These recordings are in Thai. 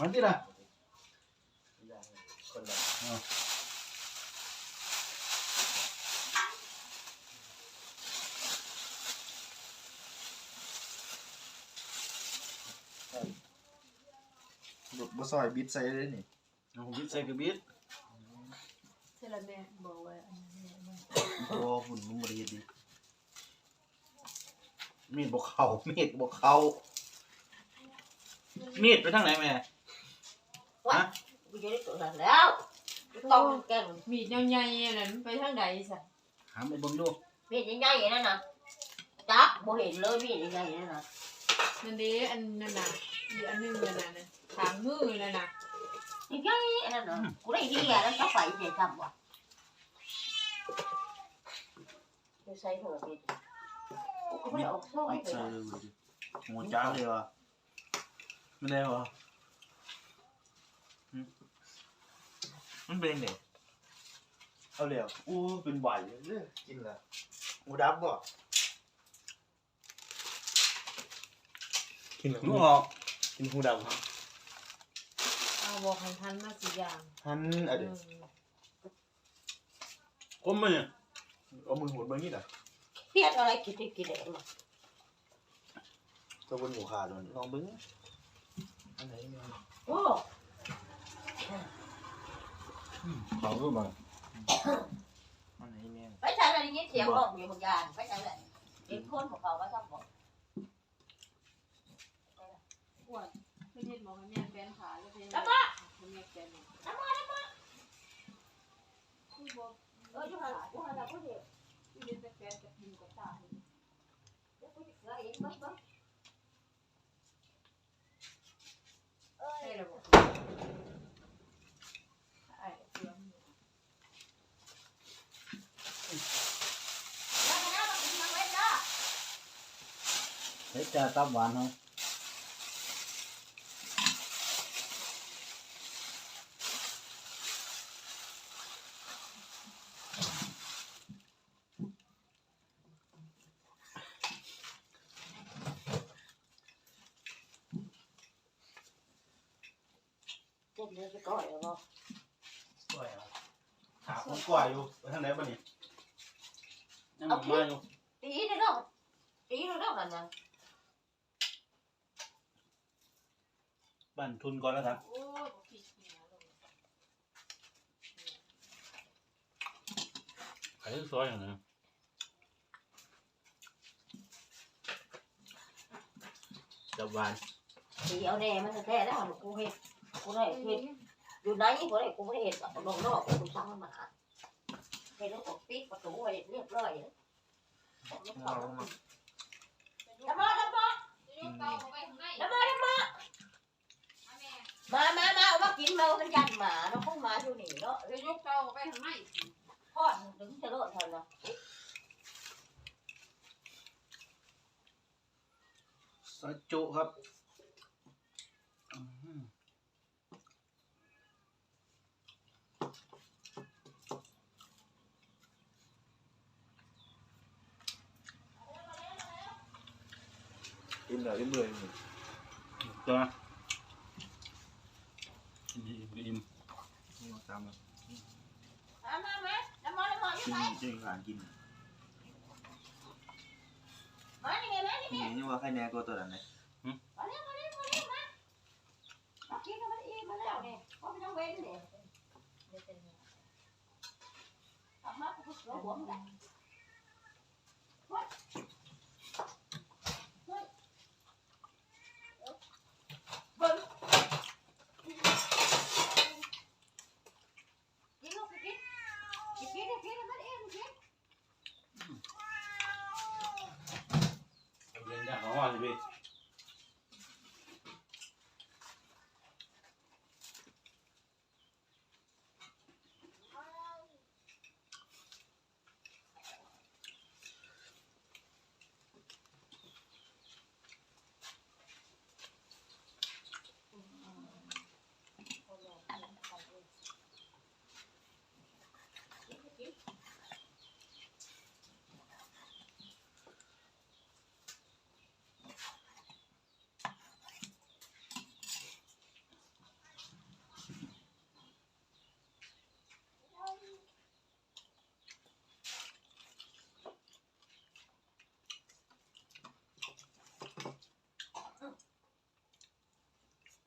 มันที่น่ะคนละหลุดบ่ซอยบิดใส่เลยนี่เอาผมบิดใส่กระบิดเสร็จแล้วแม่บอกว่าอันนี้แม่โอ้หุ่นมันบ่ได้เฮ็ดดีมีดบกเข่ามีดบกเข่ามีดไปทางไหนแม่ ว่ากูจะได้ตัวนั้นแล้วต้องแกงมีดใหญ่ๆอันนั้นไปทางใดซะหาไปเบิ่งดูมีดใหญ่ๆนั่นน่ะจับบ่เห็นเลยมีดใหญ่ๆนั่นน่ะนั่นเด้อันนั้นน่ะอีกอันหนึงนั่นน่ะนะทางมือนั่นน่ะใหญ่ๆนั่นน่ะกูได้ดีอะแล้วก็ใส่ใจจำว่ะจะใส่หัวมีดกูก็ไม่ได้ออกซอยบิดไปใส่นะเลยเว้ยหัวจ้าเลยว่ะไม่ได้หรอ มันเป็นไงเอาแล้วอู้เป็นไหวเลยกินละหูดับบ่กินนึกออกกินหูดเอาบอกให้ทันมาสิอย่างหันอะเดี๋ยวคมมันเนี่ยเอามือหมุนเบิ่งนี่น่ะเพี้ยนอะไรกินได้กินได้มาตัวบนหัวขาดมันลองเบิ่งอันไหนแม่โอ้ เขารู้มั้งอันไหนแม่ไปใช้อะไรยินเสียงบอกอยู่บางอย่างไปใช้อะไรเห็นคนของเขาว่าซ้ำบอกอ้วนเพิ่นเฮ็ดบอกให้แม่แฟนขาแล้วเพิ่นแล้วก็ให้แม่แฟนนี่แล้วก็แล้วก็คือบอกเออจุฬาจุฬาเราก็เห็นที่เฮ็ดแต่แฟนกับพิมกับตาเฮ็ดเดี๋ยวกูจะเสือเองมั้งมั้งเอ้ยใช่แล้วบอกไอ้เสียง แล้วก็น่ามากินมังเว้นเด้อ เฮ้ยจะตับหวานเนาะเจ็บเนื้อจะก่อยแล้วก็กล้วยอะหาคนกล้วยอยู่ไปั่นทุนก่อนแล้วครับ โอ้บ่คิดเหนียลงขายซอยอย่างนี้จับหวานตีเอาแน่มันแท้แล้วกูเห็นกูได้เห็นอยู่ไหนกูได้กูไม่เห็นหรอกนอกนอกกูสั่งมาเห็นแล้วก็ปิดประตูไว้เรียบร้อยแล้วเอาลงมา แล้วมาแล้วมา จะยกเตาเข้าไปข้างใน แล้วมาแล้วมา เอาแม่ มามามาเอา มากินมามันยันหมาเนาะคงมาอยู่นี่เนาะจะยกเตาเข้าไปข้างในพอดถึงจะโลดทันเนาะซอยจุครับอื้อหืออิ่มแล้วอิ่มเลยนี่เจ้าอิ่มอิ่มอิ่ม นี่มาตามมามามามาแล้วมาแล้วมาอยู่กินไหนจริงหานกินมานี่ไงมานี่นี่นี่ว่าใครแน่ก็ตัวนั้นเลยมาเร็วมาเร็วมาเร็วมามากินกันมาอีกมาแล้วเนี่ยว่าไม่ต้องเว้นเนี่ยกลับมากูก็เสือหัวมึงได้เบิ้งกินลูกกินกินกินกินกินมันเองกิน เรียน จากของ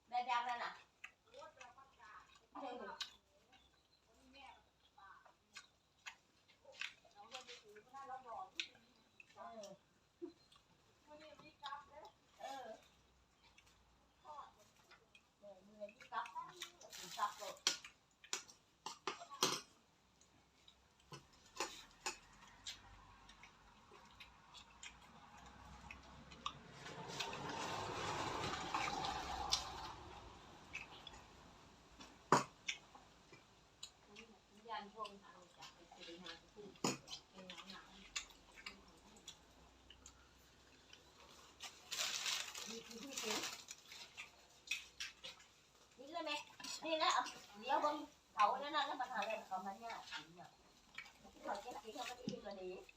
ว่าสิพี่ ยังนั่นน่ะเออเออมือที่กลับกลับรถ ยันพงทางจากไปคุยมาคือเป็นหนาวหนาว นี่เลยไหมนี่แหละเดี๋ยวบนเขาเนี่ยนะแล้วมาทานอะไรเขามาเนี่ยเขาจะกินเขาก็อิ่มเลย